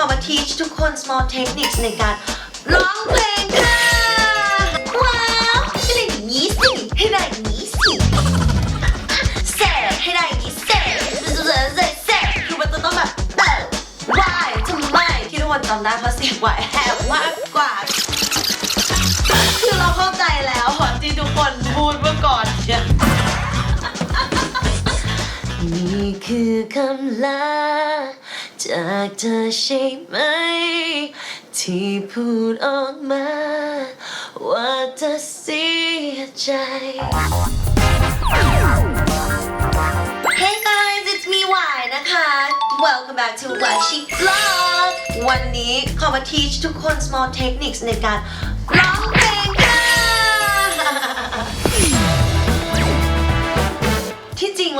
อมา teach ทุกคน small techniques ในการร้องเพลงค่ะ ว้าวให้ได้อย่างนี้สิให้ได้อย่างนี้สิเสร็ให้ได้อย่างนี้เสร็จเสร็จเสร็จเสร็จคือมันจะต้องแบบเติม why ทำไมที่ทุกคนจำได้เพราะเสียง why แหบมากกว่า คือเราเข้าใจแล้วอะที่ทุกคนพูดเมื่อก่อนเนี่ยนี่คือคำลา จากเธอใช่ไหม ที่พูดออกมา ว่าเธอเสียใจ Hey guys it's me Y นะคะ Welcome back to Y Chic Vlog วันนี้ขอมา teach ทุกคน small techniques ในการร้อง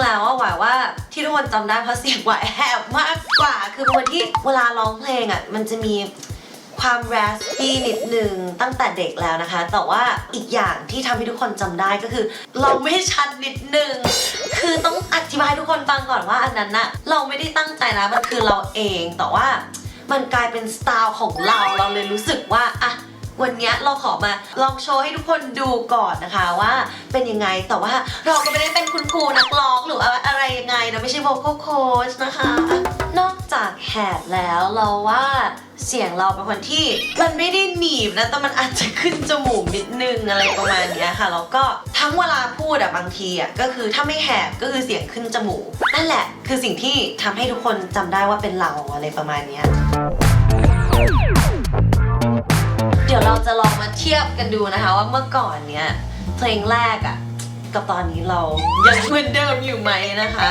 แล้วว่าหวายว่าที่ทุกคนจำได้เพราะเสียงหวายแหบมากกว่า คือเป็นคนที่เวลาร้องเพลงอะมันจะมีความแรสปี้นิดนึงตั้งแต่เด็กแล้วนะคะ แต่ว่าอีกอย่างที่ทำให้ทุกคนจำได้ก็คือ เราไม่ชัดนิดนึง คือต้องอธิบายให้ทุกคนฟังก่อนว่าอันนั้นน่ะเราไม่ได้ตั้งใจนะมันคือเราเองแต่ว่ามันกลายเป็นสไตล์ของเราเราเลยรู้สึกว่าอะ วันนี้เราขอมาลองโชว์ให้ทุกคนดูก่อนนะคะว่าเป็นยังไงแต่ว่าเราก็ไม่ได้เป็นคุณครูนักร้องหรืออะไรยังไงนะไม่ใช่ vocal coach นะคะ นอกจากแหบแล้วเราว่าเสียงเราเป็นคนที่มันไม่ได้หนีบนะแต่มันอาจจะขึ้นจมูกนิดนึงอะไรประมาณนี้ค่ะแล้วก็ทั้งเวลาพูดอะบางทีอะก็คือถ้าไม่แหบก็คือเสียงขึ้นจมูกนั่นแหละ คือสิ่งที่ทำให้ทุกคนจำได้ว่าเป็นเราอะไรประมาณนี้ ยเดี๋ยวเราจะลองมาเทียบกันดูนะคะว่าเมื่อก่อนเนี้ยเพลงแรกอะ่ะกับตอนนี้เรายังเหมือนเดิมอยู่ไหมนะคะ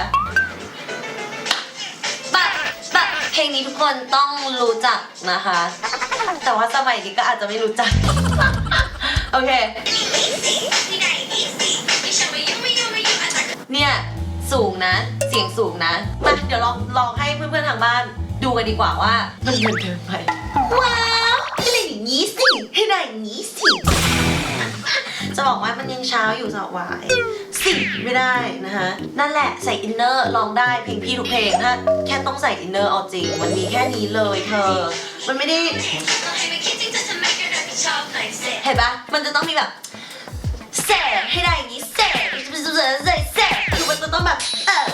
บัดบัดเพลงนี้ทุกคนต้องรู้จักนะคะ แต่ว่าสมัยนี้ก็อาจจะไม่รู้จัก โอเค เนี่ยสูงนะเสียงสูงนะมาเดี๋ยวลองลองให้เพื่อนๆทางบ้านดูกันดีกว่าว่ามันเหมือนเดิมไหมว้าวให้ได้อย่า งี้สิ ให้ได้อย่างนี้สิ จะบอกว่ามันยังเช้าอยู่สาววายสิไม่ได้นะคะ นั่นแหละใส่อินเนอร์ลองได้เพลงพี่ทุกเพลงถ้าแค่ต้องใส่อินเนอร์เอาจริง มันมีแค่นี้เลยเธอ มันไม่ได้เห็นปะมันจะต้องมีแบบเสกให้ได้อย่างนี้เสกเสกเสกคือมันจะต้องแบบเออ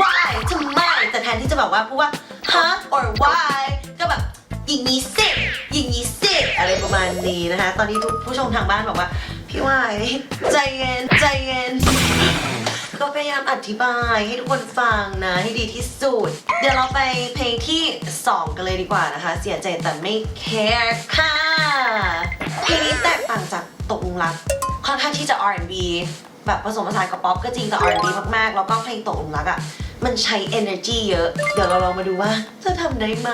why ทำไมแต่แทนที่จะแบบว่าพูดว่า huh or why ก็แบบอย่างนี้สิอย่างนี้สิอะไรประ มาณนี้นะคะ ตอนนี้ทุกผู้ชมทางบ้านบอกว่า พี่วายใจเย็นใจเย็น ก็พยายามอธิบายให้ทุกคนฟังนะให้ดีที่สุด เดี๋ยวเราไปเพลงที่ 2 กันเลยดีกว่านะคะ เสียใจแต่ไม่ care ค่ะเพลงนี้แตกต่างจากตกหลุมรักค่อนข้างที่จะ R&B แบบผสมผสานกับป๊อปก็จริงแต่ R&B มากๆ แล้วก็เพลงตกหลุมรักอะ มันใช้ energy เยอะ เดี๋ยวเราลองมาดูว่าจะทำได้ไหม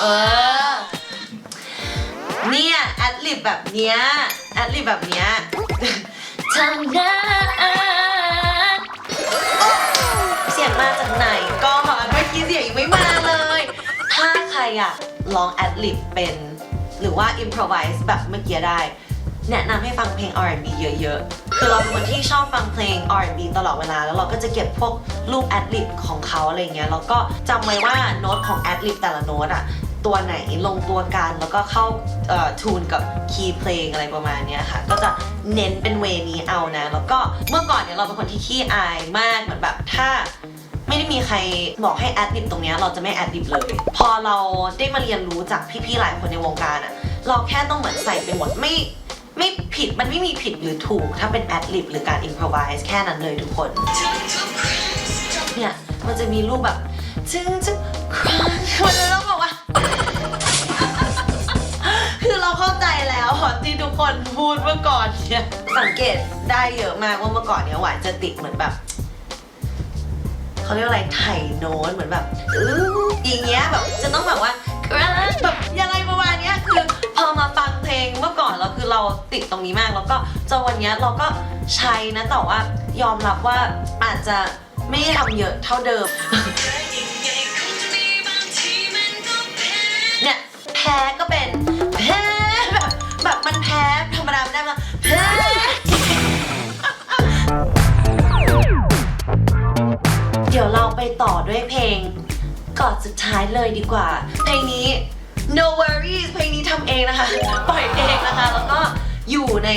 เออ เนี่ยแอดลิบแบบเนี้ยแอดลิบแบบเนี้ยทำได้เสียงมาจากไหนก็เมื่อกี้เสียงยังไม่มาเลย ถ้าใครอะลองแอดลิบเป็น หรือว่า improvise แบบเมื่อกี้ได้ แนะนำให้ฟังเพลง R&B เยอะๆ คือเราเป็นคนที่ชอบฟังเพลง R&B ตลอดเวลา แล้วเราก็จะเก็บพวกรูปแอดลิบของเขาอะไรเงี้ย แล้วก็จำไว้ว่าโน้ตของแอดลิบแต่ละโน้ตอะ ตัวไหนลงตัวกัน แล้วก็เข้าทูนกับคีย์เพลงอะไรประมาณนี้ค่ะ ก็จะเน้นเป็นเวนี้เอานะ แล้วก็เมื่อก่อนเนี่ยเราเป็นคนที่ขี้อายมากเหมือนแบบถ้าไม่ได้มีใครบอกให้แอดลิบตรงนี้เราจะไม่แอดลิบเลย พอเราได้มาเรียนรู้จากพี่ๆหลายคนในวงการอะเราแค่ต้องเหมือนใส่ไปหมดไม่ไม่ผิดมันไม่มีผิดหรือถูก ถ้าเป็นแอดลิบหรือการอินพรไวส์แค่นั้นเลยทุกคน เนี่ย มันจะมีรูปแบบจึงจึงครั้งมันจะต้อง แล้วที่ทุกคนพูดเมื่อก่อนเนี่ยสังเกตได้เยอะมากว่าเมื่อก่อนเนี่ยหวานจะติดเหมือนแบบเขาเรียกอะไรไถ่โน้ตเหมือนแบบอื้ออย่างเงี้ยแบบจะต้องแบบว่าแบบยังไงประมาณเนี้ยคือพอมาฟังเพลงเมื่อก่อนเราคือเราติดตรงนี้มากแล้วก็จนวันเนี้ยเราก็ใช้นะแต่ว่ายอมรับว่าอาจจะไม่ได้ทำเยอะเท่าเดิม เนี่ยแพ้ก็เป็น ต่อด้วยเพลงกอดสุดท้ายเลยดีกว่า เพลงนี้ no worries เพลงนี้ทำเองนะคะ ปล่อยเองนะคะ แล้วก็อยู่ใน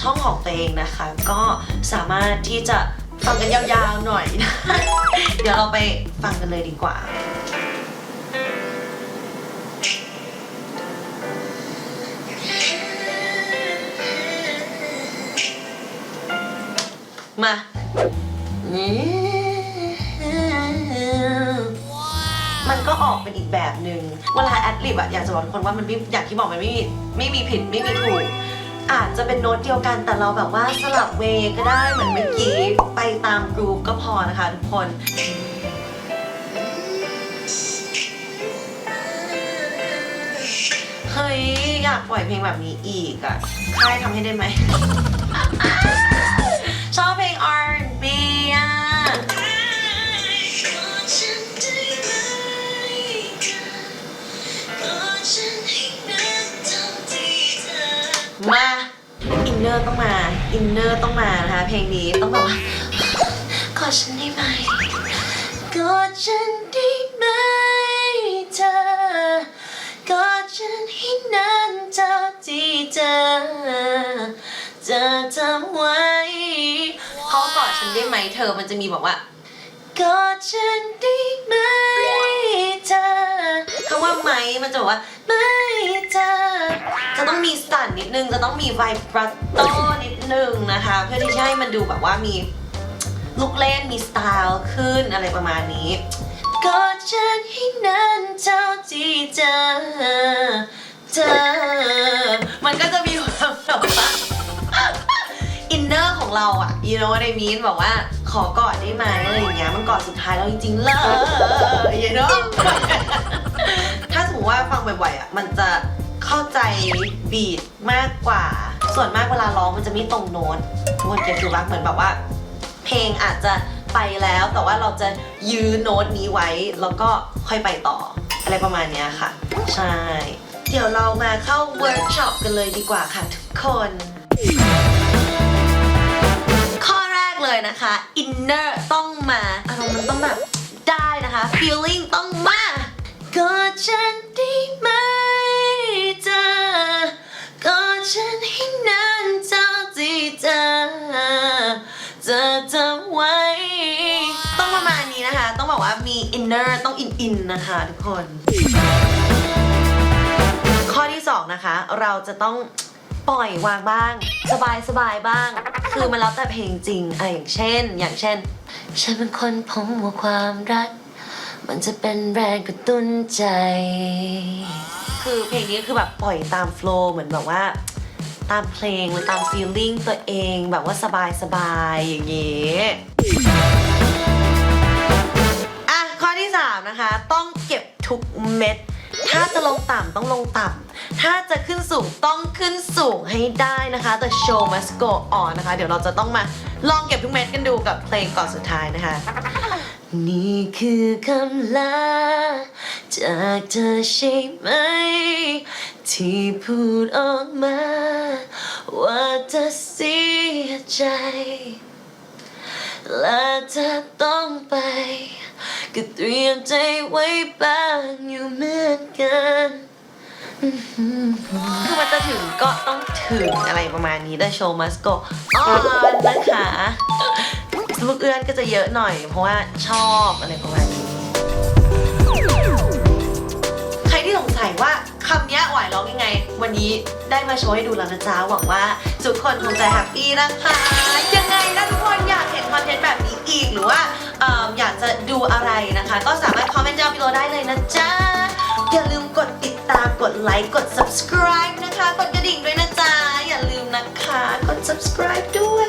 ช่องของตัวเองนะคะ ก็สามารถที่จะฟังกันยาวๆหน่อยนะ เดี๋ยวเราไปฟังกันเลยดีกว่ามา มันก็ออกเป็นอีกแบบหนึ่งเวลาแอดลิบอะอยากจะบอกทุกคนว่ามันไม่อย่างที่บอกมันไม่มีไม่มีผิดไม่มีถูก อาจจะเป็นโน้ตเดียวกันแต่เราแบบว่าสลับเวย์ก็ได้เหมือนเมื่อกี้ไปตามกรูฟก็พอนะคะทุกคนเฮ้ยอยากปล่อยเพลงแบบนี้อีกอะค่ายทำให้ได้ไหมชอบเพลง R&B นเนอร์ต้องมานะคะเพลงนี้ต้องแบบว่ากอดฉันได้ไหมกอดฉันได้ไหมเธอกอดฉันให้นานเท่าที่เธอจะทำไว้เขากอดฉันได้ไหมเธอมันจะมีบอกว่ากอดฉันได้ไหมเธอคำว่าไหมมันจะบอกว่าไม่เธอ จะต้องมีสั่นนิดนึง จะต้องมีไวบรัตโตนิดนึงนะคะ เพื่อที่จะให้มันดูแบบว่ามีลูกเล่นมีสไตล์ขึ้นอะไรประมาณนี้กอดฉันให้นานเท่าที่เธอเธอมันก็จะมีความแบบว่าอินเนอร์ของเราอะ you know what I mean แบบว่าขอกอดได้ไหมอะไรอย่างเงี้ยมันกอดสุดท้ายแล้วจริงๆเลย you know ถ้าสมมติว่าฟังบ่อยๆอะมันจะ เข้าใจบีทมากกว่า ส่วนมากเวลาร้องมันจะไม่ตรงโน้ตทุกคนเก็ตดูปะเหมือนแบบว่า เพลงอาจจะไปแล้ว แต่ว่าเราจะยื้อโน้ตนี้ไว้ แล้วก็ค่อยไปต่อ อะไรประมาณเนี้ยค่ะ ใช่ เดี๋ยวเรามาเข้าเวิร์กช็อปกันเลยดีกว่าค่ะทุกคน ข้อแรกเลยนะคะอินเนอร์ต้องมาอารมณ์มันต้องแบบได้นะคะ feeling ต้องมากอดฉัน เนอร์ต้องอินอินนะคะทุกคน ข้อที่2นะคะ เราจะต้องปล่อยวางบ้าง สบายสบายบ้าง คือมันแล้วแต่เพลงจริงอะอย่างเช่น อย่างเช่น ฉันเป็นคนผมว่าความรัก มันจะเป็นแรงกระตุ้นใจ คือเพลงนี้คือแบบปล่อยตามโฟล์เหมือนแบบว่าตามเพลงหรือตามฟีลลิ่งตัวเองแบบว่าสบายสบายอย่างเงี้ย นะคะ ต้องเก็บทุกเม็ด ถ้าจะลงต่ำต้องลงต่ำถ้าจะขึ้นสูงต้องขึ้นสูงให้ได้นะคะ The show must go on นะคะ เดี๋ยวเราจะต้องมาลองเก็บทุกเม็ดกันดูกับเพลงก่อนสุดท้ายนะคะ นี่คือคำลา จากเธอใช่ไหม ที่พูดออกมา ว่าจะเสียใจ และถ้าต้องไป ก็เตรียมใจไว้บ้างอยู่เหมือนกันคือมันจะถึงก็ต้องถึงอะไรประมาณนี้ The show must go on นะคะลูกเอื้อนก็จะเยอะหน่อย เพราะว่าชอบอะไรประมาณนี้ ใครที่สงสัยว่าคำเนี้ยหวายร้องยังไง วันนี้ได้มาโชว์ให้ดูแล้วนะจ๊ะ หวังว่าทุกคนคงจะแฮปปี้นะคะ ยังไงนะทุกคนอยากเห็นคอนเทนต์แบบนี้อีกหรือว่า เอิ่มอยากจะดูอะไรนะคะ ก็สามารถคอมเมนต์ down below ได้เลยนะจ๊ะ อย่าลืมกดติดตามกดไลค์กด subscribe นะคะ กดกระดิ่งด้วยนะจ๊ะ อย่าลืมนะคะ กด subscribe ด้วย